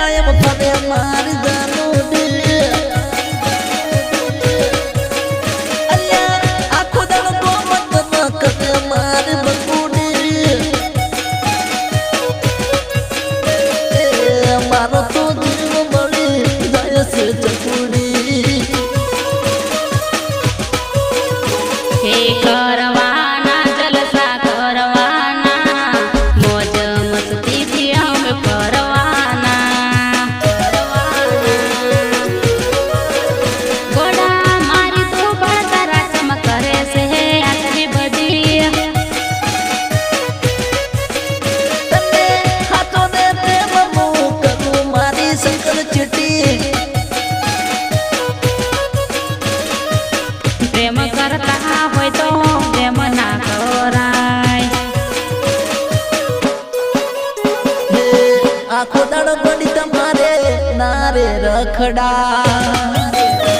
કાયમ થવે મારી પ્રેમ કરતા હોય તો પ્રેમ ના કરાય. આખો દાડો પડી તમારે ના રે રખડા.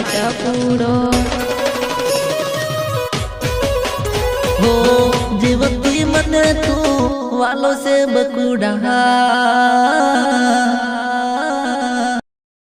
સ્વાર્થ પૂરો હો જીવતી મને તું વાલો સે બકુડા.